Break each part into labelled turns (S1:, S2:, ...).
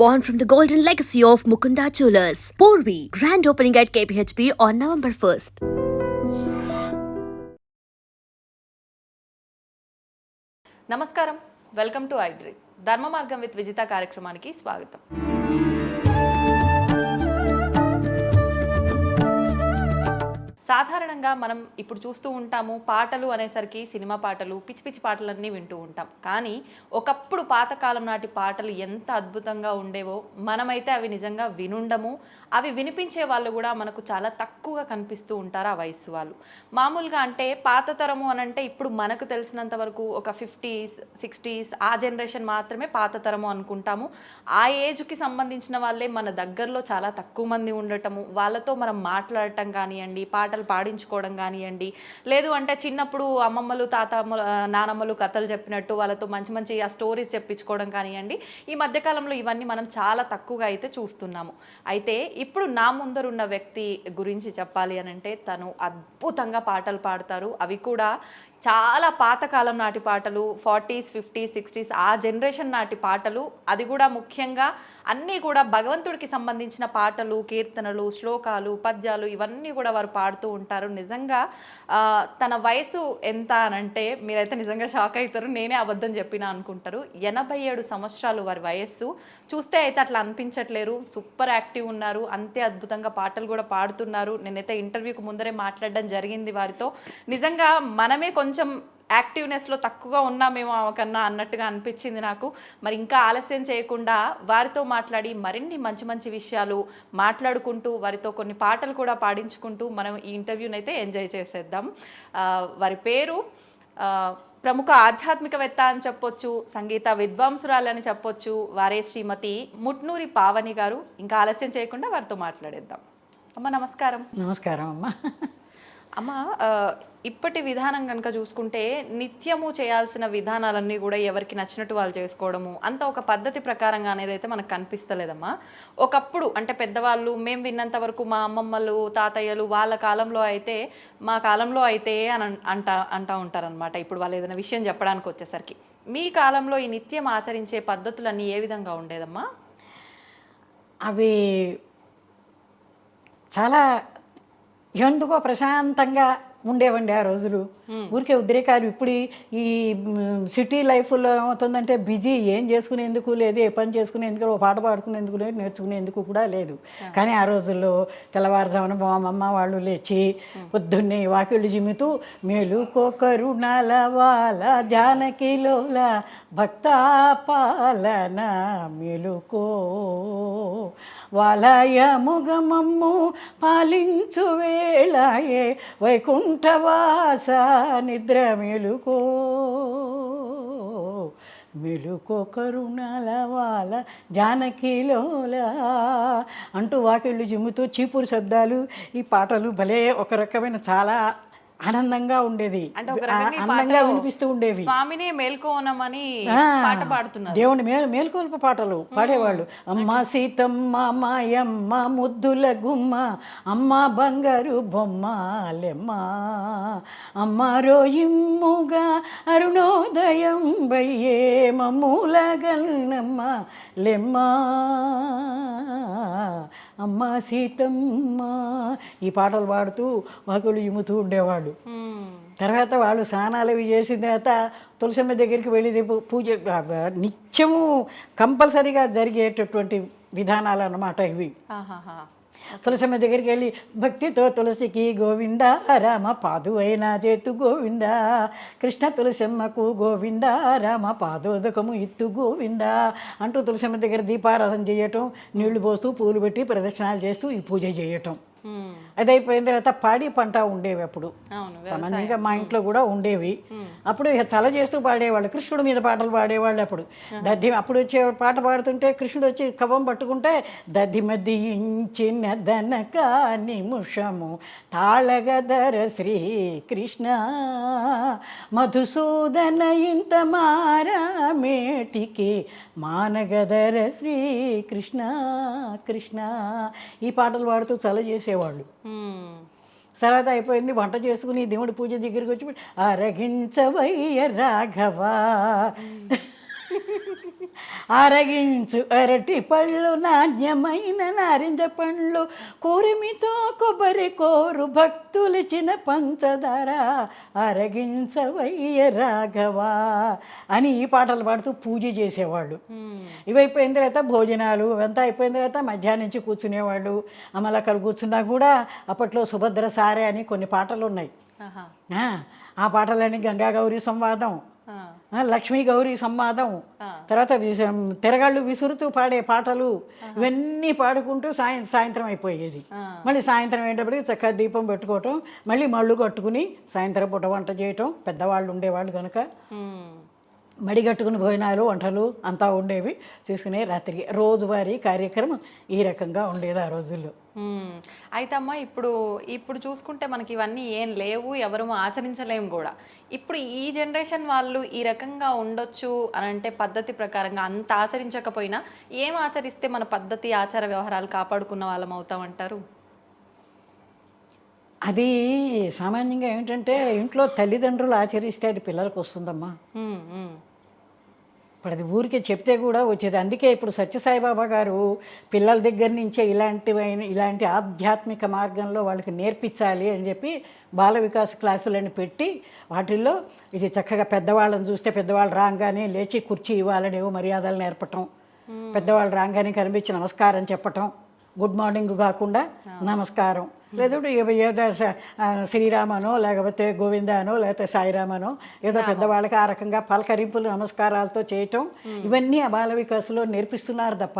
S1: born from the golden legacy of Mukunda Jewelers. Porvi, grand opening at KPHP on November 1st.
S2: నమస్కారం welcome to iDream ధర్మ మార్గం with Vijitha కార్యక్రమానికి స్వాగతం సాధారణంగా మనం ఇప్పుడు చూస్తూ ఉంటాము పాటలు అనేసరికి సినిమా పాటలు పిచ్చి పిచ్చి పాటలన్నీ వింటూ ఉంటాం. కానీ ఒకప్పుడు పాతకాలం నాటి పాటలు ఎంత అద్భుతంగా ఉండేవో మనమైతే అవి నిజంగా వినుండము. అవి వినిపించే వాళ్ళు కూడా మనకు చాలా తక్కువగా కనిపిస్తూ ఉంటారు ఆ వయస్సు వాళ్ళు. మామూలుగా అంటే పాత తరము అని అంటే ఇప్పుడు మనకు తెలిసినంత వరకు ఒక ఫిఫ్టీస్ సిక్స్టీస్ ఆ జనరేషన్ మాత్రమే పాత తరము అనుకుంటాము. ఆ ఏజ్కి సంబంధించిన వాళ్ళే మన దగ్గరలో చాలా తక్కువ మంది ఉండటము వాళ్ళతో మనం మాట్లాడటం కానివ్వండి పాటలు పాడించుకోవడం కానివ్వండి లేదు అంటే చిన్నప్పుడు అమ్మమ్మలు తాతమ్మలు నానమ్మలు కథలు చెప్పినట్టు వాళ్ళతో మంచి మంచి ఆ స్టోరీస్ చెప్పించుకోవడం కానివ్వండి ఈ మధ్యకాలంలో ఇవన్నీ మనం చాలా తక్కువగా అయితే చూస్తున్నాము. అయితే ఇప్పుడు నా ముందరున్న వ్యక్తి గురించి చెప్పాలి అని అంటే తను అద్భుతంగా పాటలు పాడతారు. అవి కూడా చాలా పాతకాలం నాటి పాటలు ఫార్టీస్ ఫిఫ్టీస్ సిక్స్టీస్ ఆ జనరేషన్ నాటి పాటలు. అది కూడా ముఖ్యంగా అన్నీ కూడా భగవంతుడికి సంబంధించిన పాటలు కీర్తనలు శ్లోకాలు పద్యాలు ఇవన్నీ కూడా వారు పాడుతూ ఉంటారు. నిజంగా తన వయసు ఎంత అనంటే మీరైతే నిజంగా షాక్ అవుతారు. నేనే అబద్ధం చెప్పినా అనుకుంటారు. ఎనభై ఏడు సంవత్సరాలు వారి వయస్సు. చూస్తే అయితే అట్లా అనిపించట్లేరు. సూపర్ యాక్టివ్ ఉన్నారు. అంతే అద్భుతంగా పాటలు కూడా పాడుతున్నారు. నేనైతే ఇంటర్వ్యూకి ముందరే మాట్లాడడం జరిగింది వారితో. నిజంగా మనమే కొంచెం యాక్టివ్నెస్లో తక్కువగా ఉన్నామేమో కన్నా అన్నట్టుగా అనిపించింది నాకు. మరి ఇంకా ఆలస్యం చేయకుండా వారితో మాట్లాడి మరిన్ని మంచి మంచి విషయాలు మాట్లాడుకుంటూ వారితో కొన్ని పాటలు కూడా పాడించుకుంటూ మనం ఈ ఇంటర్వ్యూని అయితే ఎంజాయ్ చేసేద్దాం. వారి పేరు ప్రముఖ ఆధ్యాత్మికవేత్త అని చెప్పొచ్చు సంగీత విద్వాంసురాలు అని చెప్పొచ్చు వారే శ్రీమతి ముట్నూరి పావని గారు. ఇంకా ఆలస్యం చేయకుండా వారితో మాట్లాడేద్దాం. అమ్మ నమస్కారం.
S3: నమస్కారం అమ్మా.
S2: అమ్మ ఇప్పటి విధానం కనుక చూసుకుంటే నిత్యము చేయాల్సిన విధానాలన్నీ కూడా ఎవరికి నచ్చినట్టు వాళ్ళు చేసుకోవడము అంత ఒక పద్ధతి ప్రకారంగా అనేది అయితే మనకు కనిపిస్తలేదమ్మా. ఒకప్పుడు అంటే పెద్దవాళ్ళు మేము విన్నంత వరకు మా అమ్మమ్మలు తాతయ్యలు వాళ్ళ కాలంలో అయితే మా కాలంలో అయితే అని అంట అంటా అంటా ఉంటారనమాట ఇప్పుడు వాళ్ళు ఏదైనా విషయం చెప్పడానికి వచ్చేసరికి. మీ కాలంలో ఈ నిత్యం ఆచరించే పద్ధతులన్నీ ఏ విధంగా ఉండేదమ్మా?
S3: అవి చాలా ఎందుకో ప్రశాంతంగా ఉండేవండి ఆ రోజులు. ఊరికే ఉద్రేకాలు ఇప్పుడు ఈ- సిటీ లైఫ్లో ఏమవుతుందంటే బిజీ ఏం చేసుకునేందుకు లేదు ఏ పని చేసుకునేందుకు ఓ పాట పాడుకునేందుకు లేదు నేర్చుకునేందుకు కూడా లేదు. కానీ ఆ రోజుల్లో తెల్లవారుజామున మా అమ్మ వాళ్ళు లేచి పొద్దున్నే వాకిళ్ళు జిమ్ముతూ మేలుకోకరుణాల వాల జానకిలోల భక్తాపాలన మేలుకో వలయముగమమ్ము పాలించు వేళయే వైకుంఠవాస నిద్ర మెలుకో. మెలుకో కరుణాల వాల జానకిలోల అంటూ వాకిళ్ళు జిమ్ముతూ చీపురు శబ్దాలు ఈ పాటలు భలే ఒక రకమైన చాలా ఆనందంగా ఉండేది.
S2: అంటే ఒక
S3: ఆ-
S2: రకంగా ఈ
S3: అందంగా
S2: పాటలో
S3: వినిపిస్తూ ఉండేవి.
S2: స్వామినే మేల్కోనమని పాట పాడుతున్నారు.
S3: దేవుని మేలు మేల్కొల్పు పాటలు పాడేవాళ్ళు. అమ్మ సీతమ్మ మాయమ్మ ముద్దుల గుమ్మ అమ్మ బంగారు బొమ్మ లెమ్మ. అమ్మ రోయిమ్ముగా అరుణోదయం బయ్యే మమ్ముల గన్నమ్మ లెమ్మ. అమ్మ సీతమ్మ ఈ పాటలు పాడుతూ వాకులు ఇమ్ముతూ ఉండేవాళ్ళు
S2: మ్మ్.
S3: తర్వాత వాళ్ళు స్నానాలు అవి చేసిన తర్వాత తులసమ్మ దగ్గరికి వెళ్ళి పూజ నిత్యము కంపల్సరీగా జరిగేటటువంటి విధానాలు అన్నమాట ఇవి. తులసమ్మ దగ్గరికి వెళ్ళి భక్తితో తులసికి గోవింద? రామ పాదు అయినా చేతు గోవింద? కృష్ణ తులసమ్మకు గోవింద? రామ పాదోదకము ఇత్తు గోవింద? అంటూ తులసమ్మ దగ్గర దీపారాధన చేయటం నీళ్ళు పోస్తూ పూలు పెట్టి ప్రదక్షిణాలు చేస్తూ ఈ పూజ చేయటం. అది అయిపోయిన తర్వాత పాడి పంట ఉండేవి అప్పుడు. సామాన్యంగా మా ఇంట్లో కూడా ఉండేవి. అప్పుడు చల చేస్తూ పాడేవాళ్ళు. కృష్ణుడి మీద పాటలు పాడేవాళ్ళు అప్పుడు. దద్ది అప్పుడు వచ్చే పాట పాడుతుంటే కృష్ణుడు వచ్చి కవం పట్టుకుంటే దద్ది మద్దించిన దనక నిముషము తాళగదర శ్రీ కృష్ణ మధుసూదన ఇంత మారామేటికి మానగదర శ్రీ కృష్ణ. కృష్ణ ఈ పాటలు పాడుతూ చల చేసేవాళ్ళు. తర్వాత అయిపోయింది వంట చేసుకుని దేవుడి పూజ దగ్గరికి వచ్చి అరగించవయ్య రాఘవా. అరగించు అరటి పళ్ళు నాణ్యమైన నారింజ పండ్లు. కూరిమితో కొబ్బరి కోరు భక్తులిచిన పంచదార. అరగించవయ్య రాఘవా అని ఈ పాటలు పాడుతూ పూజ చేసేవాళ్ళు. ఇవైపోయిన తర్వాత భోజనాలు ఇవంతా అయిపోయిన తర్వాత మధ్యాహ్నం నుంచి కూర్చునేవాళ్ళు. అమలకలు కూర్చున్నా కూడా అప్పట్లో సుభద్ర సారే అని కొన్ని పాటలు ఉన్నాయి. ఆ, పాటలని గంగా గౌరీ సంవాదం. లక్ష్మీ గౌరీ సంవాదం. తర్వాత తిరగాళ్ళు విసురుతూ పాడే పాటలు ఇవన్నీ పాడుకుంటూ సాయం సాయంత్రం అయిపోయేది. మళ్ళీ సాయంత్రం అయ్యేటప్పటికి చక్కగా దీపం పెట్టుకోవటం మళ్ళీ మళ్ళు కట్టుకుని సాయంత్రం పూట వంట చేయటం పెద్దవాళ్ళు ఉండేవాళ్ళు కనుక
S2: మ్మ్.
S3: మడిగట్టుకుని భోజనాలు వంటలు అంతా ఉండేవి. చూసుకునే రాత్రికి రోజువారీ కార్యక్రమం ఈ రకంగా ఉండేది ఆ రోజుల్లో.
S2: అయితే అమ్మ ఇప్పుడు ఇప్పుడు చూసుకుంటే మనకి ఇవన్నీ ఏం లేవు ఎవరు ఆచరించలేము కూడా. ఇప్పుడు ఈ జనరేషన్ వాళ్ళు ఈ రకంగా ఉండొచ్చు అని అంటే పద్ధతి ప్రకారంగా అంత ఆచరించకపోయినా ఏం ఆచరిస్తే మన పద్ధతి ఆచార వ్యవహారాలు కాపాడుకున్న వాళ్ళం అవుతామంటారు
S3: అది సామాన్యంగా ఏంటంటే ఇంట్లో తల్లిదండ్రులు ఆచరిస్తే అది పిల్లలకు వస్తుందమ్మా.
S2: మ్మ్, మ్మ్.
S3: ఇప్పుడు అది ఊరికే చెప్తే కూడా వచ్చేది. అందుకే ఇప్పుడు సత్యసాయిబాబా గారు పిల్లల దగ్గర నుంచే ఇలాంటివైన ఇలాంటి ఆధ్యాత్మిక మార్గంలో వాళ్ళకి నేర్పించాలి అని చెప్పి బాల వికాస్ క్లాసులను పెట్టి వాటిల్లో ఇది చక్కగా పెద్దవాళ్ళని చూస్తే పెద్దవాళ్ళు రాగానే లేచి కుర్చీ ఇవ్వాలని ఏవో మర్యాదలు నేర్పటం పెద్దవాళ్ళు రాగానే కనిపించి నమస్కారం చెప్పటం గుడ్ మార్నింగ్ కాకుండా నమస్కారం. లేదంటే ఏదో శ్రీరామనో లేకపోతే గోవిందానో లేకపోతే సాయిరామనో ఏదో పెద్దవాళ్ళకి ఆ రకంగా పలకరింపులు నమస్కారాలతో చేయటం ఇవన్నీ ఆ బాల వికాసంలో నేర్పిస్తున్నారు తప్ప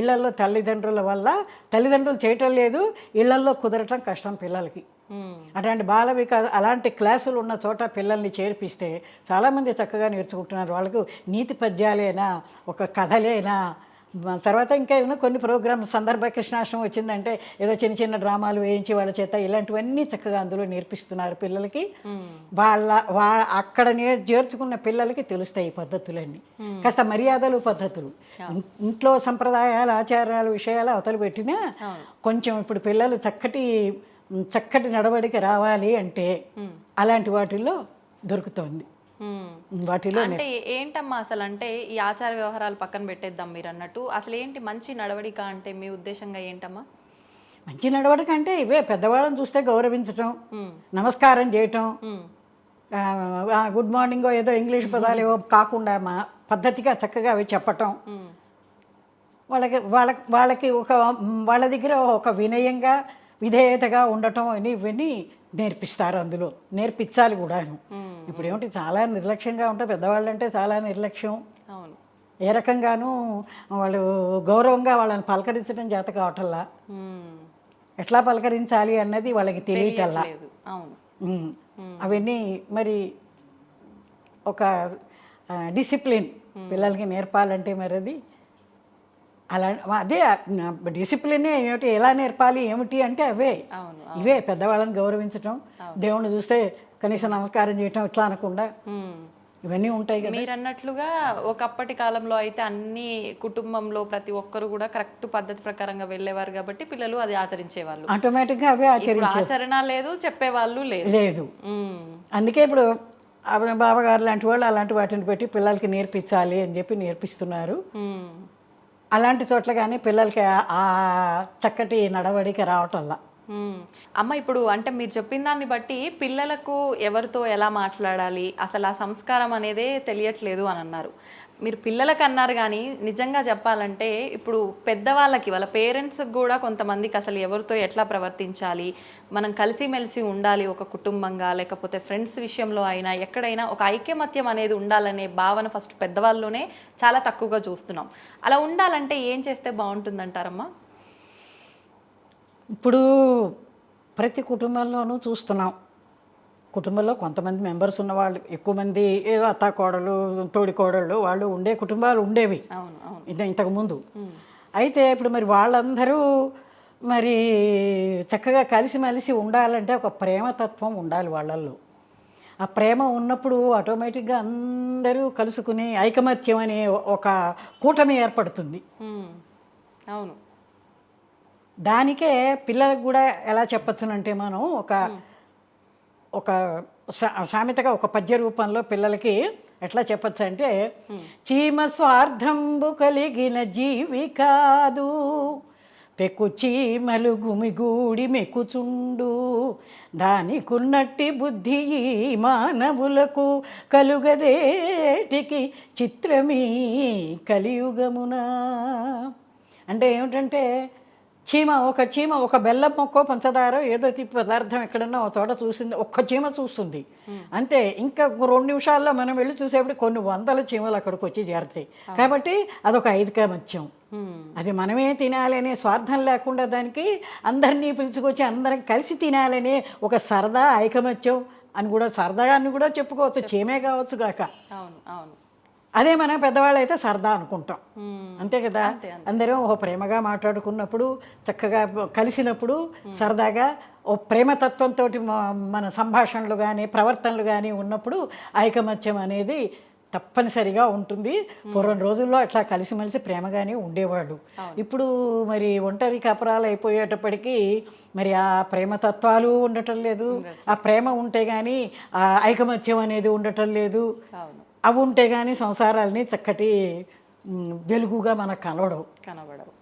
S3: ఇళ్ళలో తల్లిదండ్రుల వల్ల తల్లిదండ్రులు చేయటం లేదు ఇళ్ళలో కుదరటం కష్టం పిల్లలకి. అటువంటి బాల వికాస అలాంటి క్లాసులు ఉన్న చోట పిల్లల్ని చేర్పిస్తే చాలామంది చక్కగా నేర్చుకుంటున్నారు. వాళ్ళకు నీతి పద్యాలేనా ఒక కథలేనా తర్వాత ఇంకా ఏమైనా కొన్ని ప్రోగ్రామ్ సందర్భ కృష్ణాష్టం వచ్చిందంటే ఏదో చిన్న చిన్న డ్రామాలు వేయించి వాళ్ళ చేత ఇలాంటివన్నీ చక్కగా అందులో నేర్పిస్తున్నారు పిల్లలకి. వాళ్ళ వాళ్ళ అక్కడ నే చేర్చుకున్న పిల్లలకి తెలుస్తాయి ఈ పద్ధతులన్నీ. కాస్త మర్యాదలు పద్ధతులు. ఇంట్లో సంప్రదాయాలు ఆచారాలు విషయాలు అవతలు పెట్టినా కొంచెం ఇప్పుడు పిల్లలు చక్కటి చక్కటి నడవడిక రావాలి అంటే అలాంటి వాటిల్లో దొరుకుతోంది. వాటిలో
S2: అంటే ఏంటమ్మా అసలు అంటే ఈ ఆచార వ్యవహారాలు పక్కన పెట్టేద్దాం మీరు అన్నట్టు అసలు ఏంటి మంచి నడవడిక అంటే మీ ఉద్దేశంగా ఏంటమ్మా?
S3: మంచి నడవడిక అంటే ఇవే పెద్దవాళ్ళని చూస్తే గౌరవించటం. నమస్కారం చేయటం గుడ్ మార్నింగ్ ఏదో ఇంగ్లీష్ పదాలు ఏవో కాకుండా మా పద్ధతిగా చక్కగా అవి చెప్పటం. వాళ్ళకి వాళ్ళ వాళ్ళకి ఒక వాళ్ళ దగ్గర ఒక వినయంగా విధేయతగా ఉండటం అని ఇవన్నీ నేర్పిస్తారు అందులో. నేర్పించాలి కూడాను. ఇప్పుడు ఏమిటి చాలా నిర్లక్ష్యంగా ఉంటారు పెద్దవాళ్ళు అంటే చాలా నిర్లక్ష్యం.
S2: అవును.
S3: ఏ రకంగానూ వాళ్ళు గౌరవంగా వాళ్ళని పలకరించడం చేత కావటల్లా. ఎట్లా పలకరించాలి అన్నది వాళ్ళకి తెలియటల్లా
S2: అవును.
S3: అవన్నీ మరి ఒక డిసిప్లిన్. పిల్లలకి నేర్పాలంటే మరి అది అలా అదే డిసిప్లినే ఏమిటి ఎలా నేర్పాలి ఏమిటి అంటే అవే. ఇవే పెద్దవాళ్ళని గౌరవించటం. దేవుణ్ణి చూస్తే కనీసం నమస్కారం చేయటం ఇట్లా అనకుండా. ఇవన్నీ ఉంటాయి కదా
S2: మీరు అన్నట్లుగా ఒకప్పటి కాలంలో అయితే అన్ని కుటుంబంలో ప్రతి ఒక్కరు కూడా కరెక్ట్ పద్ధతి ప్రకారంగా వెళ్ళేవారు కాబట్టి పిల్లలు అది ఆచరించేవాళ్ళు
S3: ఆటోమేటిక్గా అవే ఆచరి
S2: ఇప్పుడు ఆచరణ లేదు చెప్పేవాళ్ళు లేదు
S3: లేదు. అందుకే ఇప్పుడు బాబాగారు లాంటి వాళ్ళు అలాంటి వాటిని పెట్టి పిల్లలకి నేర్పించాలి అని చెప్పి నేర్పిస్తున్నారు. అలాంటి చోట్ల కానీ పిల్లలకి ఆ- చక్కటి నడవడిక రావటంలా.
S2: అమ్మ ఇప్పుడు అంటే మీరు చెప్పిన దాన్ని బట్టి పిల్లలకు ఎవరితో ఎలా మాట్లాడాలి? అసలు ఆ సంస్కారం అనేదే తెలియట్లేదు అని అన్నారు. మీరు పిల్లలకు అన్నారు కానీ నిజంగా చెప్పాలంటే ఇప్పుడు పెద్దవాళ్ళకి వాళ్ళ పేరెంట్స్కి కూడా కొంతమందికి అసలు ఎవరితో ఎట్లా ప్రవర్తించాలి? మనం కలిసిమెలిసి ఉండాలి ఒక కుటుంబంగా లేకపోతే ఫ్రెండ్స్ విషయంలో అయినా ఎక్కడైనా ఒక ఐక్యమత్యం అనేది ఉండాలనే భావన ఫస్ట్ పెద్దవాళ్ళలోనే చాలా తక్కువగా చూస్తున్నాం. అలా ఉండాలంటే ఏం చేస్తే బాగుంటుందంటారమ్మా?
S3: ఇప్పుడు ప్రతి కుటుంబంలోనూ చూస్తున్నాం. కుటుంబంలో కొంతమంది మెంబర్స్ ఉన్నవాళ్ళు ఎక్కువ మంది ఏదో అత్త కోడలు తోడి కోడళ్ళు వాళ్ళు ఉండే కుటుంబాలు ఉండేవి. ఇంతకు ముందు. అయితే ఇప్పుడు మరి వాళ్ళందరూ మరి చక్కగా కలిసిమెలిసి ఉండాలంటే ఒక ప్రేమతత్వం ఉండాలి వాళ్ళల్లో. ఆ ప్రేమ ఉన్నప్పుడు ఆటోమేటిక్గా అందరూ కలుసుకుని ఐకమత్యం అనే ఒక కూటమి ఏర్పడుతుంది.
S2: అవును.
S3: దానికే పిల్లలకు కూడా ఎలా చెప్పచ్చునంటే మనం ఒక ఒక సామెతగా ఒక పద్య రూపంలో పిల్లలకి ఎట్లా చెప్పచ్చు అంటే చీమ స్వార్థంబు కలిగిన జీవి కాదు పెక్కు చీమలు గుమిగూడి మెక్కుచుండు. దానికున్నట్టి బుద్ధి ఈ మానవులకు కలుగదేటికి చిత్రమీ కలియుగమునా. అంటే ఏమిటంటే చీమ ఒక చీమ ఒక బెల్లం మొక్క పంచదార ఏదో తిప్పి పదార్థం ఎక్కడన్నా ఒక చోట చూసింది ఒక్క చీమ చూస్తుంది. అంతే ఇంకా రెండు నిమిషాల్లో మనం వెళ్ళి చూసేప్పుడు కొన్ని వందల చీమలు అక్కడికి వచ్చి చేరతాయి. కాబట్టి అదొక ఐదిక మత్స్యం. అది మనమే తినాలనే స్వార్థం లేకుండా దానికి అందరినీ పిలుచుకొచ్చి అందరం కలిసి తినాలనే ఒక సరదా ఐకమత్యం అని కూడా సరదాగా అని కూడా చెప్పుకోవచ్చు. చీమే కావచ్చు గాక
S2: అవును అవును.
S3: అదే మనం పెద్దవాళ్ళు అయితే సరదా అనుకుంటాం. అంతే కదా. అందరం ఓ ప్రేమగా మాట్లాడుకున్నప్పుడు చక్కగా కలిసినప్పుడు సరదాగా ఓ ప్రేమతత్వంతో మన సంభాషణలు కానీ ప్రవర్తనలు కానీ ఉన్నప్పుడు ఐకమత్యం అనేది తప్పనిసరిగా ఉంటుంది. పూర్వం రోజుల్లో అట్లా కలిసిమెలిసి ప్రేమగానే ఉండేవాళ్ళు. ఇప్పుడు మరి ఒంటరి కపరాలు అయిపోయేటప్పటికీ మరి ఆ ప్రేమతత్వాలు ఉండటం లేదు. ఆ ప్రేమ ఉంటే కానీ ఆ ఐకమత్యం అనేది ఉండటం లేదు. అవి ఉంటే కానీ సంసారాల్ని చక్కటి వెలుగుగా మనకు కనవడం
S2: కనబడవు.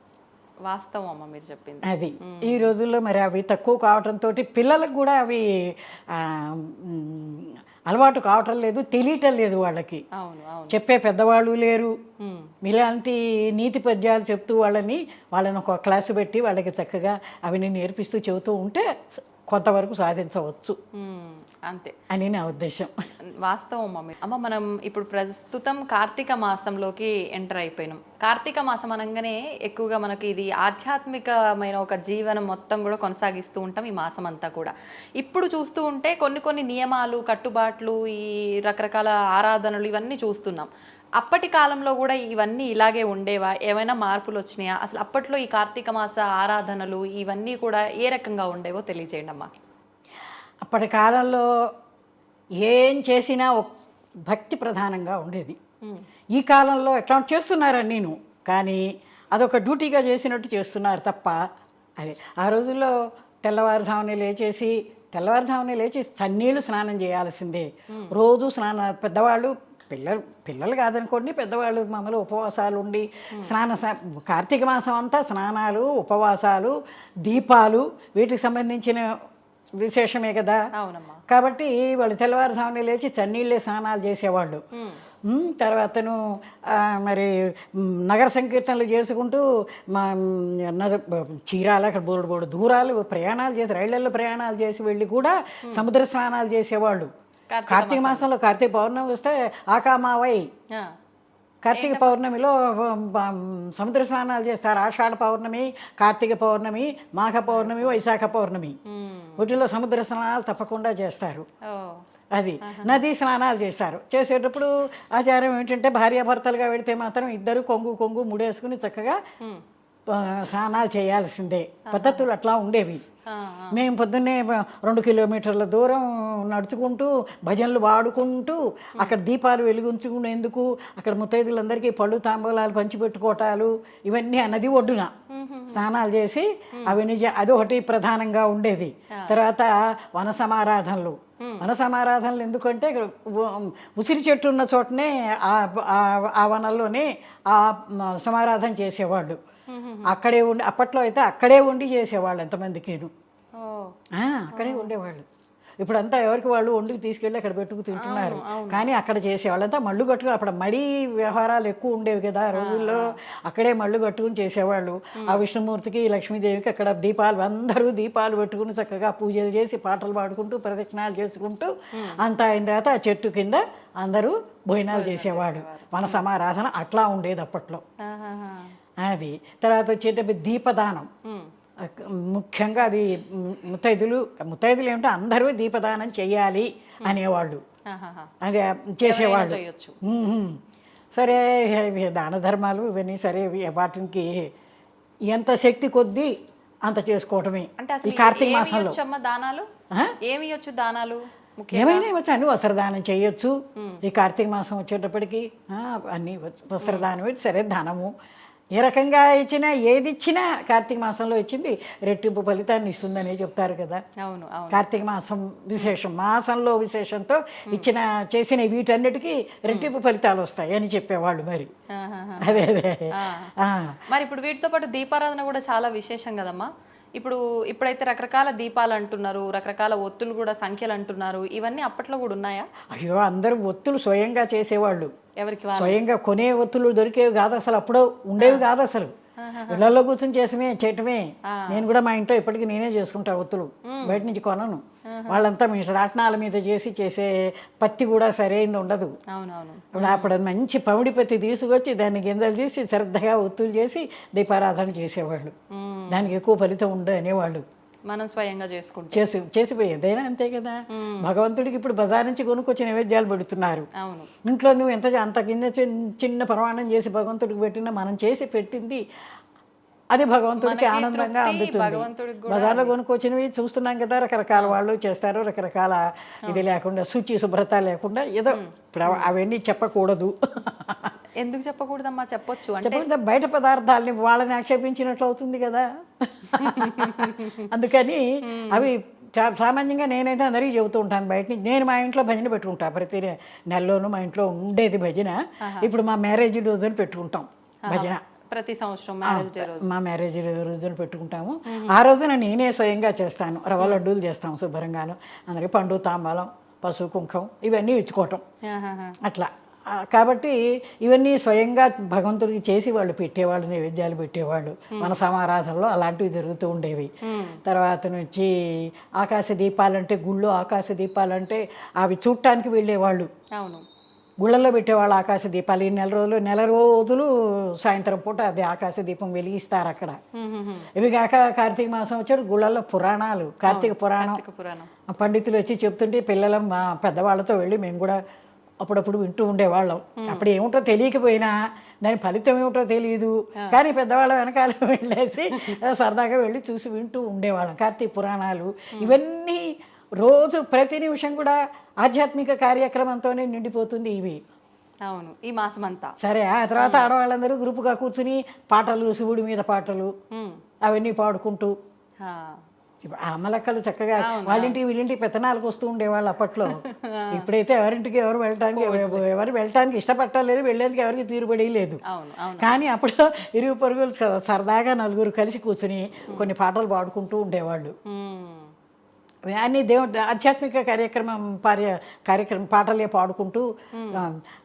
S2: వాస్తవం అమ్మ మీరు చెప్పింది.
S3: అది. ఈ రోజుల్లో మరి అవి తక్కువ కావడంతో పిల్లలకు కూడా అవి అలవాటు కావటం లేదు తెలియటం లేదు వాళ్ళకి. చెప్పే పెద్దవాళ్ళు లేరు. ఇలాంటి నీతి పద్యాలు చెప్తూ వాళ్ళని వాళ్ళని ఒక క్లాసు పెట్టి వాళ్ళకి చక్కగా అవిని నేర్పిస్తూ చెబుతూ ఉంటే కొంతవరకు సాధించవచ్చు.
S2: అంతే.
S3: అని నా ఉద్దేశం.
S2: వాస్తవం మమ్మీ. అమ్మ మనం ఇప్పుడు ప్రస్తుతం కార్తీక మాసంలోకి ఎంటర్ అయిపోయినాం. కార్తీక మాసం అనగానే ఎక్కువగా మనకి ఇది ఆధ్యాత్మికమైన ఒక జీవనం మొత్తం కూడా కొనసాగిస్తూ ఉంటాం ఈ మాసం అంతా కూడా. ఇప్పుడు చూస్తూ ఉంటే కొన్ని కొన్ని నియమాలు కట్టుబాట్లు ఈ రకరకాల ఆరాధనలు ఇవన్నీ చూస్తున్నాం. అప్పటి కాలంలో కూడా ఇవన్నీ ఇలాగే ఉండేవా? ఏమైనా మార్పులు వచ్చినాయా? అసలు అప్పట్లో ఈ కార్తీక మాస ఆరాధనలు ఇవన్నీ కూడా ఏ రకంగా ఉండేవో తెలియజేయండి అమ్మా.
S3: అప్పటి కాలంలో ఏం చేసినా భక్తి ప్రధానంగా ఉండేది. ఈ కాలంలో ఎట్లా చేస్తున్నారని నేను. కానీ అదొక డ్యూటీగా చేసినట్టు చేస్తున్నారు తప్ప అదే ఆ రోజుల్లో తెల్లవారుజామున లేచేసి తెల్లవారుజామున లేచి చన్నీళ్ళు స్నానం చేయాల్సిందే. రోజు స్నాన పెద్దవాళ్ళు పిల్లలు పిల్లలు కాదనుకోండి పెద్దవాళ్ళు మామూలు ఉపవాసాలు ఉండి స్నాన కార్తీక మాసం అంతా స్నానాలు ఉపవాసాలు దీపాలు వీటికి సంబంధించిన విశేషమే కదా? కాబట్టి వాళ్ళు తెల్లవారుజామున లేచి చన్నీళ్ళే స్నానాలు చేసేవాళ్ళు. తర్వాతను మరి నగర సంకీర్తనలు చేసుకుంటూ మా చీరాల అక్కడ బోడు బోడు దూరాలు ప్రయాణాలు చేసి రైళ్ళలో ప్రయాణాలు చేసి వెళ్ళి కూడా సముద్ర స్నానాలు చేసేవాళ్ళు.
S2: కార్తీక
S3: మాసంలో. కార్తీక పౌర్ణమి వస్తే ఆకామావై. కార్తీక పౌర్ణమిలో సముద్ర స్నానాలు చేస్తారు. ఆషాఢ పౌర్ణమి కార్తీక పౌర్ణమి మాఘ పౌర్ణమి వైశాఖ పౌర్ణమి. వీటిలో సముద్ర స్నానాలు తప్పకుండా చేస్తారు. అది. నదీ స్నానాలు చేస్తారు. చేసేటప్పుడు ఆచారం ఏంటంటే భార్యాభర్తలుగా వెడితే మాత్రం ఇద్దరు కొంగు కొంగు ముడేసుకుని చక్కగా స్నానాలు చేయాల్సిందే. పద్ధతులు అట్లా ఉండేవి. మేము పొద్దున్నే రెండు కిలోమీటర్ల దూరం నడుచుకుంటూ భజనలు పాడుకుంటూ అక్కడ దీపాలు వెలిగించుకునేందుకు అక్కడ ముత్తైదులందరికీ పళ్ళు తాంబూలాలు పంచిపెట్టుకోవటాలు ఇవన్నీ ఆ నది ఒడ్డున స్నానాలు చేసి అవి నిజ అదొకటి ప్రధానంగా ఉండేది. తర్వాత వన సమారాధనలు. వన సమారాధనలు ఎందుకంటే ఉసిరి చెట్టు ఉన్న చోటనే ఆ- వనంలోనే ఆ సమారాధన చేసేవాళ్ళు. అక్కడే ఉండి అప్పట్లో అయితే అక్కడే ఉండి చేసేవాళ్ళు ఎంతమందికిను. అక్కడే ఉండేవాళ్ళు. ఇప్పుడంతా ఎవరికి వాళ్ళు వండుకు తీసుకెళ్ళి అక్కడ పెట్టుకు తింటున్నారు. కానీ అక్కడ చేసేవాళ్ళు అంతా మళ్ళు కట్టుకుని అప్పుడు మడి వ్యవహారాలు ఎక్కువ ఉండేవి కదా ఆ రోజుల్లో. అక్కడే మళ్ళు కట్టుకుని చేసేవాళ్ళు. ఆ విష్ణుమూర్తికి లక్ష్మీదేవికి అక్కడ దీపాలు అందరూ దీపాలు పెట్టుకుని చక్కగా పూజలు చేసి పాటలు పాడుకుంటూ ప్రదక్షిణాలు చేసుకుంటూ అంతా అయిన తర్వాత ఆ చెట్టు కింద అందరూ భోజనాలు చేసేవాడు మన సమారాధన అట్లా ఉండేది అప్పట్లో. అది. తర్వాత వచ్చేటప్పుడు దీపదానం. ముఖ్యంగా అది ముత్తైదులు ముత్తైదులు ఏమిటో అందరూ దీపదానం చేయాలి అనేవాళ్ళు. అది చేసేవాళ్ళు. సరే దాన ధర్మాలు ఇవన్నీ సరే వాటికి ఎంత శక్తి కొద్దీ అంత చేసుకోవటమే
S2: అంటే
S3: కార్తీక మాసంలో.
S2: దానాలు? ఏమి దానాలు
S3: ఏమైనా ఇవ్వచ్చు అన్ని వస్త్రదానం చేయొచ్చు. ఈ కార్తీక మాసం వచ్చేటప్పటికి అన్ని వస్త్రదానం సరే ధనము. ఏ రకంగా ఇచ్చినా ఏది ఇచ్చినా కార్తీక మాసంలో ఇచ్చింది రెట్టింపు ఫలితాన్ని ఇస్తుందని చెప్తారు కదా.
S2: అవును
S3: కార్తీక మాసం విశేషం మాసంలో విశేషంతో ఇచ్చిన చేసిన వీటన్నిటికీ రెట్టింపు ఫలితాలు వస్తాయి అని చెప్పేవాళ్ళు మరి. అదే అదే.
S2: మరి ఇప్పుడు వీటితో పాటు దీపారాధన కూడా చాలా విశేషం కదమ్మా. ఇప్పుడు ఇప్పుడైతే రకరకాల దీపాలు అంటున్నారు రకరకాల ఒత్తులు కూడా సంఖ్యలు అంటున్నారు. ఇవన్నీ అప్పట్లో కూడా ఉన్నాయా?
S3: అయ్యో అందరూ ఒత్తులు స్వయంగా చేసేవాళ్ళు.
S2: ఎవరికి
S3: స్వయంగా కొనే ఒత్తులు దొరికేవి కాదు అసలు అప్పుడు ఉండేవి కాదు అసలు. ఇళ్ళలో కూర్చొని చేసమే చేయటమే. నేను కూడా మా ఇంట్లో ఇప్పటికీ నేనే చేసుకుంటా ఒత్తులు. బయట నుంచి కొనను. వాళ్ళంతా మీ రాట్నాల మీద చేసి చేసే పత్తి కూడా సరైనది ఉండదు.
S2: అవునవును.
S3: అప్పుడు మంచి పమిడి పత్తి తీసుకొచ్చి దాన్ని గింజలు చేసి శ్రద్ధగా ఒత్తులు చేసి దీపారాధన చేసేవాళ్ళు. దానికి ఎక్కువ ఫలితం ఉండదు అనేవాళ్ళు.
S2: మనం స్వయంగా చేసుకుంటాం.
S3: చేసి చేసిపోయి ఏదైనా అంతే కదా? భగవంతుడికి ఇప్పుడు బజార్ నుంచి కొనుక్కొచ్చి నైవేద్యాలు పెడుతున్నారు.
S2: అవును.
S3: ఇంట్లో నువ్వు ఎంత అంత కింద చిన్న- చిన్న ప్రమాణం చేసి భగవంతుడికి పెట్టినా మనం చేసి పెట్టింది అది భగవంతుడికి ఆనందంగా అందుతుంది. బజార్లో కొనుక్కొచ్చినవి చూస్తున్నాం కదా రకరకాల వాళ్ళు చేస్తారు రకరకాల ఇది లేకుండా శుచి శుభ్రత లేకుండా ఏదో ఇప్పుడు అవ- అవన్నీ చెప్పకూడదు.
S2: ఎందుకు చెప్పకూడదమ్మా? చెప్పొచ్చు. అంటే
S3: బయట పదార్థాలని వాళ్ళని ఆక్షేపించినట్లు అవుతుంది కదా. అందుకని అవి సామాన్యంగా నేనైతే అందరికీ చెబుతూ ఉంటాను బయట నేను మా ఇంట్లో భజన పెట్టుకుంటా ప్రతి నెలలోనూ మా ఇంట్లో ఉండేది భజన. ఇప్పుడు మా మ్యారేజ్ రోజున పెట్టుకుంటాం భజన.
S2: ప్రతి సంవత్సరం మ్యారేజ్ డే రోజు.
S3: మా మ్యారేజ్ రోజున పెట్టుకుంటాము. ఆ రోజున నేనే స్వయంగా చేస్తాను. రవ్వ లడ్డూలు చేస్తాము శుభ్రంగాను. అందరికి పండు తాంబాలం పసుపు కుంకం ఇవన్నీ ఇచ్చుకోవటం. అట్లా. కాబట్టి ఇవన్నీ స్వయంగా భగవంతుడికి చేసి వాళ్ళు పెట్టేవాళ్ళు నైవేద్యాలు పెట్టేవాళ్ళు. మన సమారాధనలో అలాంటివి జరుగుతూ ఉండేవి. తర్వాత నుంచి ఆకాశ దీపాలంటే గుళ్ళో ఆకాశ దీపాలంటే అవి చూడటానికి వెళ్ళేవాళ్ళు.
S2: అవును.
S3: గుళ్ళల్లో పెట్టేవాళ్ళు ఆకాశ దీపాలు. ఈ నెల రోజులు నెల రోజులు సాయంత్రం పూట అది ఆకాశ దీపం వెలిగిస్తారు అక్కడ. ఇవి కాక కార్తీక మాసం వచ్చాడు గుళ్ళల్లో పురాణాలు కార్తీక పురాణం. పండితులు వచ్చి చెప్తుంటే పిల్లలం మా పెద్దవాళ్ళతో వెళ్ళి మేము కూడా అప్పుడప్పుడు వింటూ ఉండేవాళ్ళం. అప్పుడు ఏమిటో తెలియకపోయినా దాని ఫలితం ఏమిటో తెలియదు కానీ పెద్దవాళ్ళ వెనకాల వెళ్ళేసి సరదాగా వెళ్ళి చూసి వింటూ ఉండేవాళ్ళం. కార్తీక పురాణాలు ఇవన్నీ రోజు ప్రతి నిమిషం కూడా ఆధ్యాత్మిక కార్యక్రమంతోనే నిండిపోతుంది ఇవి.
S2: అవును ఈ మాసం అంతా
S3: సరే ఆ తర్వాత ఆడవాళ్ళందరూ గ్రూపుగా కూర్చుని పాటలు శివుడి మీద పాటలు. అవన్నీ పాడుకుంటూ. అమ్మలక్కలు చక్కగా వాళ్ళింటికి వీళ్ళింటికి పెత్తనాలకు వస్తూ ఉండేవాళ్ళు అప్పట్లో. ఇప్పుడైతే ఎవరింటికి ఎవరు వెళ్ళటానికి ఎవరు వెళ్ళటానికి ఇష్టపట్టలేదు వెళ్ళేందుకు ఎవరికి తీరుబడి లేదు. కానీ అప్పుడు ఇరుగు పరుగులు సరదాగా నలుగురు కలిసి కూర్చుని కొన్ని పాటలు పాడుకుంటూ ఉండేవాళ్ళు. అన్ని దేవుడు ఆధ్యాత్మిక కార్యక్రమం పార్య కార్యక్రమం పాటలే పాడుకుంటూ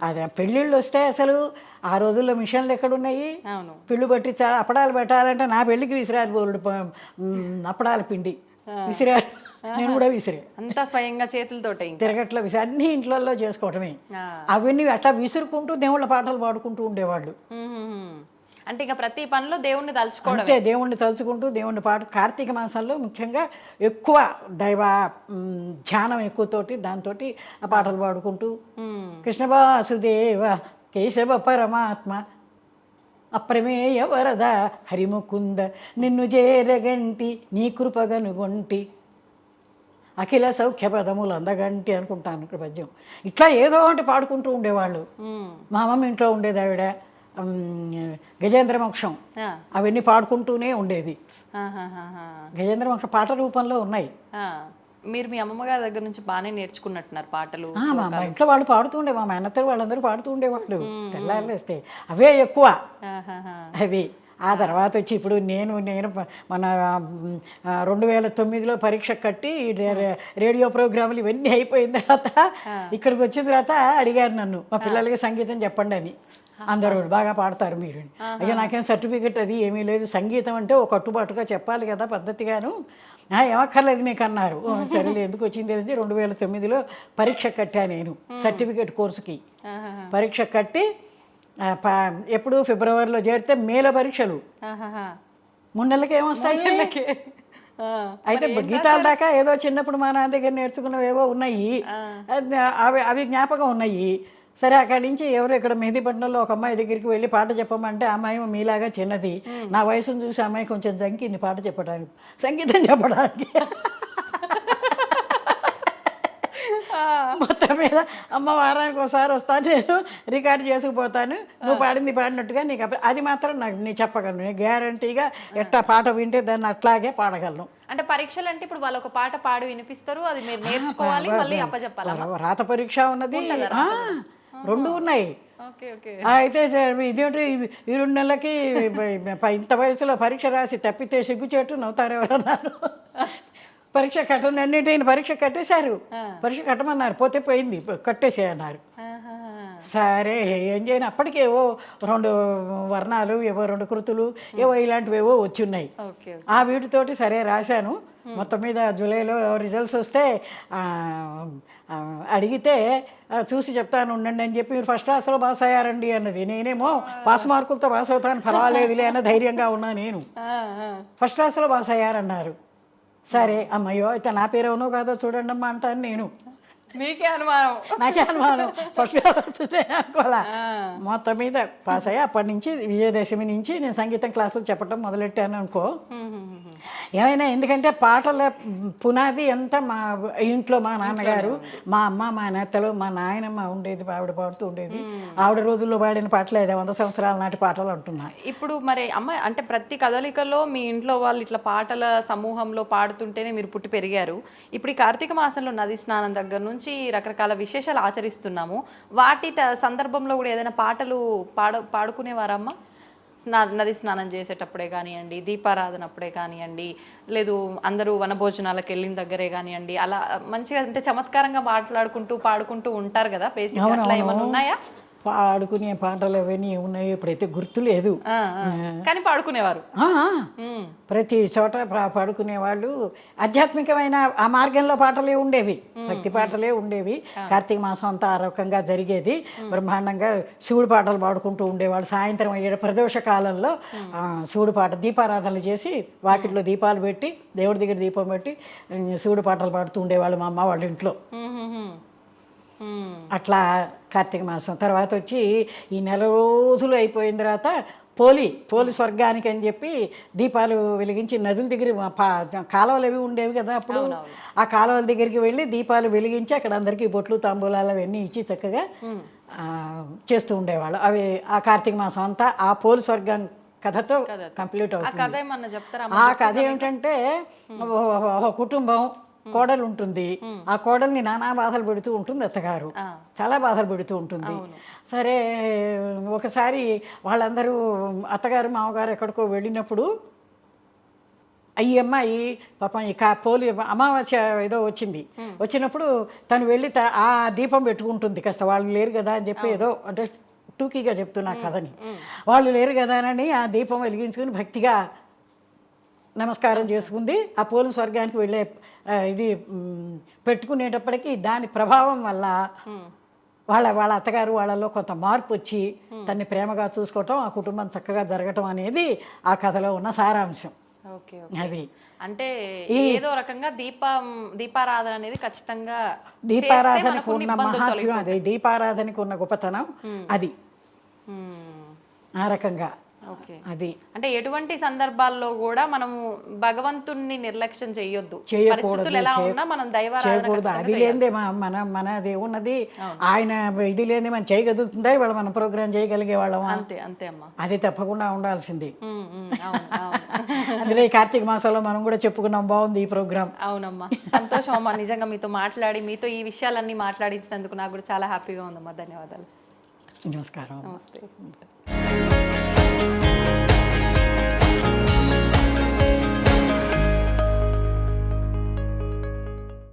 S3: అదే పెళ్ళిళ్ళు వస్తే అసలు ఆ రోజుల్లో మిషన్లు ఎక్కడున్నాయి? పిల్లు పట్టి అప్పడాలు పెట్టాలంటే నా పెళ్ళికి విసిరారు బోరుడు అప్పడాల పిండి. విసిరారు. నేను కూడా విసిరే.
S2: అంతా స్వయంగా చేతులతోటే
S3: తిరగట్ల విసి అన్ని ఇంట్లలో చేసుకోవటమే. అవన్నీ అట్లా విసురుకుంటూ దేవుళ్ళ పాటలు పాడుకుంటూ ఉండేవాళ్ళు.
S2: అంటే ఇంకా ప్రతి పనిలో దేవుణ్ణి తలుచుకోవడం
S3: అంతే దేవుణ్ణి తలుచుకుంటూ దేవుణ్ణి పాట కార్తీక మాసంలో ముఖ్యంగా ఎక్కువ దైవ ధ్యానం ఎక్కువతోటి దాంతో ఆ పాటలు పాడుకుంటూ. కృష్ణ వాసుదేవ కేశవ పరమాత్మ అప్రమేయ వరద హరిముకుంద నిన్ను చేరగంటి నీ కృపగనుగొంటి అఖిల సౌఖ్య పదములు అందగంటి అనుకుంటాను ఇక్కడ పద్యం ఇట్లా ఏదో ఒకటి పాడుకుంటూ ఉండేవాళ్ళు. మా అమ్మమ్మ ఇంట్లో ఉండేది ఆవిడ. గజేంద్ర మోక్షం. అవన్నీ పాడుకుంటూనే ఉండేది. గజేంద్ర మోక్షం పాట రూపంలో ఉన్నాయి.
S2: మీరు మీ అమ్మమ్మ గారి దగ్గర నుంచి బాగానే నేర్చుకున్నట్టున్నారు పాటలు
S3: మా ఇంట్లో వాళ్ళు పాడుతుండే మా మేనత్తలు వాళ్ళందరూ పాడుతూ ఉండేవాళ్ళు. తెల్లారులేస్తే అవే ఎక్కువ. అది. ఆ తర్వాత వచ్చి ఇప్పుడు నేను నేను మన రెండు వేల తొమ్మిదిలో పరీక్ష కట్టి రేడియో ప్రోగ్రాములు ఇవన్నీ అయిపోయిన తర్వాత ఇక్కడికి వచ్చిన తర్వాత అడిగారు నన్ను మా పిల్లలకి సంగీతం చెప్పండి అని. అందరూ బాగా పాడతారు మీరు. అయ్యో నాకేం సర్టిఫికెట్ అది ఏమీ లేదు. సంగీతం అంటే ఒక కట్టుబాటుగా చెప్పాలి కదా పద్ధతిగాను. "ఆ, ఏమక్కర్లేదు మీకు అన్నారు "ఓ, సరేలే ఎందుకు వచ్చింది అనేది రెండు వేల తొమ్మిదిలో పరీక్ష కట్టా నేను సర్టిఫికెట్ కోర్సుకి. పరీక్ష కట్టి ఎప్పుడు ఫిబ్రవరిలో చేరితే మేల పరీక్షలు. మూడు నెలలకి ఏమొస్తాయి. అయితే గీతాల దాకా ఏదో చిన్నప్పుడు మా నాన్న దగ్గర నేర్చుకున్నవేవో ఉన్నాయి. అది అవి అవి జ్ఞాపకం ఉన్నాయి. సరే అక్కడి నుంచి ఎవరు ఇక్కడ మెహదీపట్నంలో ఒక అమ్మాయి దగ్గరికి వెళ్ళి పాట చెప్పమంటే అమ్మాయి మీలాగా చిన్నది. నా వయసును చూసి అమ్మాయి కొంచెం జంకింది పాట చెప్పడానికి. సంగీతం చెప్పడానికి. మొత్తం మీద అమ్మ వారానికి ఒకసారి వస్తాను నేను రికార్డ్ చేసుకుపోతాను. నువ్వు పాడింది పాడినట్టుగా నీకు అది మాత్రం నాకు నేను చెప్పగలను. నేను గ్యారంటీగా ఎట్టా పాట వింటే దాన్ని అట్లాగే పాడగలను.
S2: అంటే పరీక్షలు అంటే ఇప్పుడు వాళ్ళు ఒక పాట పాడి వినిపిస్తారు అది మీరు నేర్చుకోవాలి మళ్ళీ అప్పచెప్పాలి?
S3: రాత పరీక్ష ఉన్నది. రెండు ఉన్నాయి. అయితే ఇదేంటి ఇది- ఈ రెండు నెలలకి ఇంత వయసులో పరీక్ష రాసి తప్పితే సిగ్గుచేటు నవ్వుతారు ఎవరన్నారు? పరీక్ష కట్టండి అన్నింటిని పరీక్ష కట్టేశారు. పరీక్ష కట్టమన్నారు పోతే పోయింది కట్టేసే అన్నారు
S2: ఆహా.
S3: సరే ఏం చేయను అప్పటికి ఏవో రెండు వర్ణాలు ఏవో రెండు కృతులు ఏవో ఇలాంటివి ఏవో వచ్చి ఉన్నాయి. ఆ వీటితోటి సరే రాశాను. మొత్తం మీద జూలైలో రిజల్ట్స్ వస్తే అడిగితే చూసి చెప్తాను ఉండండి అని చెప్పి మీరు ఫస్ట్ క్లాస్లో పాస్ అయ్యారండి అన్నది. నేనేమో పాస్ మార్కులతో పాస్ అవుతాను పర్వాలేదులే అన్న ధైర్యంగా ఉన్నా నేను. ఫస్ట్ క్లాస్లో పాస్ అయ్యారన్నారు. సరే అమ్మయ్యో అయితే నా పేరు అవునో కాదో చూడండి అమ్మా అంటాను నేను.
S2: మీకే అనుమానం.
S3: నాకే అనుమానం. ఫస్ట్ వస్తుంది అనుకోవాలా మొత్తం మీద పాస్ అయ్యి అప్పటి నుంచి విజయదశమి నుంచి నేను సంగీతం క్లాసులు చెప్పడం మొదలెట్టాను అనుకో. ఏమైనా ఎందుకంటే పాటల పునాది అంతా మా ఇంట్లో మా నాన్నగారు మా అమ్మ మా నేతలు మా నాయనమ్మ ఉండేది ఆవిడ పాడుతూ ఉండేది. ఆవిడ రోజుల్లో పాడిన పాటలు ఐదు వంద సంవత్సరాల నాటి పాటలు అంటున్నాయి
S2: ఇప్పుడు మరి అమ్మ అంటే ప్రతి కదలికలో మీ ఇంట్లో వాళ్ళు ఇట్లా పాటల సమూహంలో పాడుతుంటేనే మీరు పుట్టి పెరిగారు. ఇప్పుడు ఈ కార్తీక మాసంలో నది స్నానం దగ్గర నుంచి రకరకాల విశేషాలు ఆచరిస్తున్నాము. వాటి సందర్భంలో కూడా ఏదైనా పాటలు పాడ పాడుకునేవారమ్మా? స్నా నది స్నానం చేసేటప్పుడే కానివ్వండి దీపారాధన అప్పుడే కానివ్వండి లేదు అందరూ వనభోజనాలకు వెళ్ళిన దగ్గరే కానివ్వండి అలా మంచిగా అంటే చమత్కారంగా మాట్లాడుకుంటూ పాడుకుంటూ ఉంటారు కదా బేసిక్ అట్లా ఏమైనా ఉన్నాయా?
S3: పాడుకునే పాటలు అవన్నీ ఉన్నాయి ఇప్పుడైతే గుర్తు లేదు.
S2: కానీ పాడుకునేవారు.
S3: ప్రతి చోట పా- పాడుకునే వాళ్ళు ఆధ్యాత్మికమైన ఆ మార్గంలో పాటలే ఉండేవి. భక్తి పాటలే ఉండేవి. కార్తీక మాసం అంతా ఆ రకంగా జరిగేది. బ్రహ్మాండంగా శివుడు పాటలు పాడుకుంటూ ఉండేవాళ్ళు. సాయంత్రం అయ్యే ప్రదోష కాలంలో శివుడు పాట దీపారాధనలు చేసి వాకిట్లో దీపాలు పెట్టి దేవుడి దగ్గర దీపం పెట్టి శివుడు పాటలు పాడుతూ ఉండేవాళ్ళు మా అమ్మ వాళ్ళ ఇంట్లో. అట్లా కార్తీక మాసం. తర్వాత వచ్చి ఈ నెల రోజులు అయిపోయిన తర్వాత పోలి పోలి స్వర్గానికి అని చెప్పి దీపాలు వెలిగించి నదుల దగ్గర కాలువలు అవి ఉండేవి కదా అప్పుడు. ఆ కాలువల దగ్గరికి వెళ్ళి దీపాలు వెలిగించి అక్కడ అందరికీ బొట్లు తాంబూలాలు అవన్నీ ఇచ్చి చక్కగా చేస్తూ ఉండేవాళ్ళు. అవి ఆ కార్తీక మాసం అంతా ఆ పోలి స్వర్గం కథతో కంప్లీట్ అవుతుంది. ఆ కథ ఏమిటంటే కుటుంబం. కోడలు ఉంటుంది ఆ కోడల్ని నానా బాధలు పెడుతూ ఉంటుంది అత్తగారు. చాలా బాధలు పెడుతూ ఉంటుంది. సరే ఒకసారి వాళ్ళందరూ అత్తగారు మామగారు ఎక్కడికో వెళ్ళినప్పుడు ఈ అమ్మాయి పాపం ఈ కా పోలి అమావాస్య ఏదో వచ్చింది. వచ్చినప్పుడు తను వెళ్ళి ఆ దీపం పెట్టుకుంటుంది. కాస్త వాళ్ళు లేరు కదా అని చెప్పి ఏదో అంటే టూకీగా చెప్తున్నా కథని. వాళ్ళు లేరు కదా అని ఆ దీపం వెలిగించుకుని భక్తిగా నమస్కారం చేసుకుంది. ఆ పోలు స్వర్గానికి వెళ్ళే ఇది పెట్టుకునేటప్పటికి దాని ప్రభావం వల్ల వాళ్ళ వాళ్ళ అత్తగారు వాళ్ళలో కొంత మార్పు వచ్చి తన్ని ప్రేమగా చూసుకోవటం ఆ కుటుంబం చక్కగా జరగటం అనేది ఆ కథలో ఉన్న సారాంశం.
S2: ఓకే
S3: అది.
S2: అంటే ఏదో రకంగా దీపం దీపారాధన అనేది ఖచ్చితంగా
S3: దీపారాధనకు ఉన్న మహాత్మ్యం అది. దీపారాధనకు ఉన్న గొప్పతనం అది. ఆ రకంగా. అది.
S2: అంటే ఎటువంటి సందర్భాల్లో కూడా మనము భగవంతుణ్ణి నిర్లక్ష్యం చేయొద్దు
S3: చేయకూడదు,
S2: ఎలా ఉన్నా మనం
S3: చేయకూడదు అది లేనిదే మా- మన మనది ఉన్నది. ఆయన ఇది లేనిదే మనం చేయగలుగుతుందా? ఇవాళ మనం ప్రోగ్రామ్ చేయగలిగే వాళ్ళం
S2: అంతే అంతే అమ్మా.
S3: అది తప్పకుండా ఉండాల్సింది. అందులో ఈ కార్తీక మాసంలో మనం కూడా చెప్పుకున్నాం బాగుంది ఈ ప్రోగ్రామ్
S2: అవునమ్మా. సంతోషం అమ్మా నిజంగా మీతో మాట్లాడి మీతో ఈ విషయాలన్నీ మాట్లాడించినందుకు నాకు కూడా చాలా హ్యాపీగా ఉందమ్మా. ధన్యవాదాలు.
S3: నమస్కారం.
S2: నమస్తే.